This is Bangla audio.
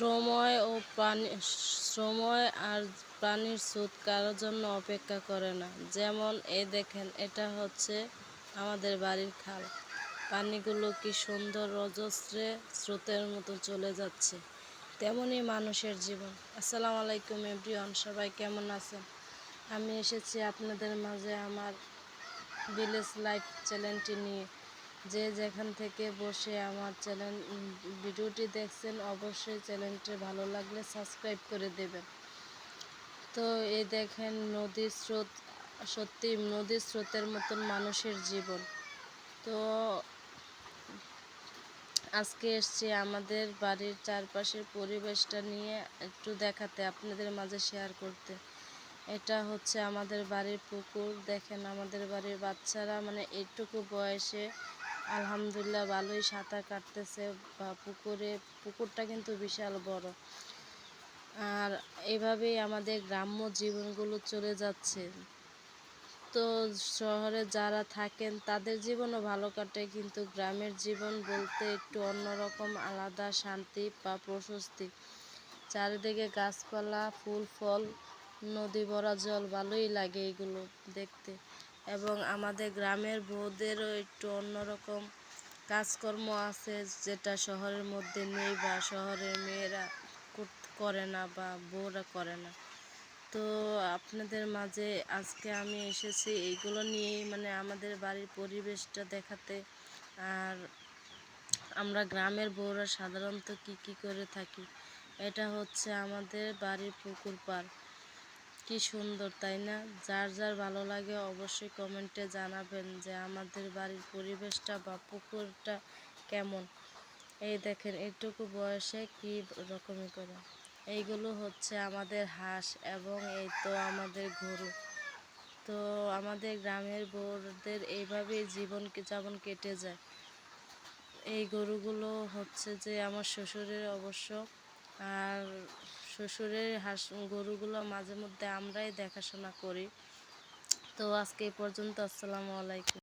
শ্রময় ও প্রাণী শ্রময় আর প্রাণীর স্রোত কারোর জন্য অপেক্ষা করে না। যেমন এই দেখেন, এটা হচ্ছে আমাদের বাড়ির খাল। পানিগুলো কি সুন্দর রজস্রে স্রোতের মতো চলে যাচ্ছে। তেমনই মানুষের জীবন। আসসালামু আলাইকুম এভরিওয়ান, সবাই কেমন আছেন? আমি এসেছি আপনাদের মাঝে আমার ভিলেজ লাইফ চ্যানেলটি নিয়ে। যে যেখান থেকে বসে আমার চ্যানেল ভিডিওটি দেখছেন, অবশ্যই চ্যানেলটি ভালো লাগলে সাবস্ক্রাইব করে দেবেন। তো এই দেখেন নদীর স্রোত, সত্যি নদীর স্রোতের মতন মানুষের জীবন। তো আজকে এসছি আমাদের বাড়ির চারপাশের পরিবেশটা নিয়ে একটু দেখাতে, আপনাদের মাঝে শেয়ার করতে। এটা হচ্ছে আমাদের বাড়ির পুকুর, দেখেন আমাদের বাড়ির বাচ্চারা মানে এইটুকু বয়সে আলহামদুলিল্লাহ ভালোই সাঁতার কাটতেছে বা পুকুরে, পুকুরটা কিন্তু বিশাল বড়। আর এভাবেই আমাদের গ্রাম্য জীবনগুলো চলে যাচ্ছে। তো শহরে যারা থাকেন, তাদের জীবনও ভালো কাটে, কিন্তু গ্রামের জীবন বলতে একটু অন্যরকম, আলাদা শান্তি বা প্রশস্তি। চারিদিকে গাছপালা, ফুল, ফল, নদী ভরা জল, ভালোই লাগে এগুলো দেখতে। এবং আমাদের গ্রামের বউদেরও একটু অন্যরকম কাজকর্ম আছে, যেটা শহরের মধ্যে নেই বা শহরের মেয়েরা করে না বা বউরা করে না। তো আপনাদের মাঝে আজকে আমি এসেছি এইগুলো নিয়েই মানে আমাদের বাড়ির পরিবেশটা দেখাতে। আর আমরা গ্রামের বউরা সাধারণত কি কি করে থাকি, এটা হচ্ছে আমাদের বাড়ির পুকুর পাড়। কি সুন্দর, তাই না? যার যার ভালো লাগে অবশ্যই কমেন্টে জানাবেন যে আমাদের বাড়ির পরিবেশটা বা পুকুরটা কেমন। এই দেখেন, এইটুকু বয়সে কি রকমই করে। এইগুলো হচ্ছে আমাদের হাঁস এবং এই তো আমাদের গরু। তো আমাদের গ্রামের বউদের এইভাবেই জীবন যাপন কেটে যায়। এই গরুগুলো হচ্ছে যে আমার শ্বশুরের অবশ্য আর শ্বশুরের হাঁস, গরুগুলো মাঝে মধ্যে আমরাই দেখাশোনা করি। তো আজকে এই পর্যন্ত, আসসালামু আলাইকুম।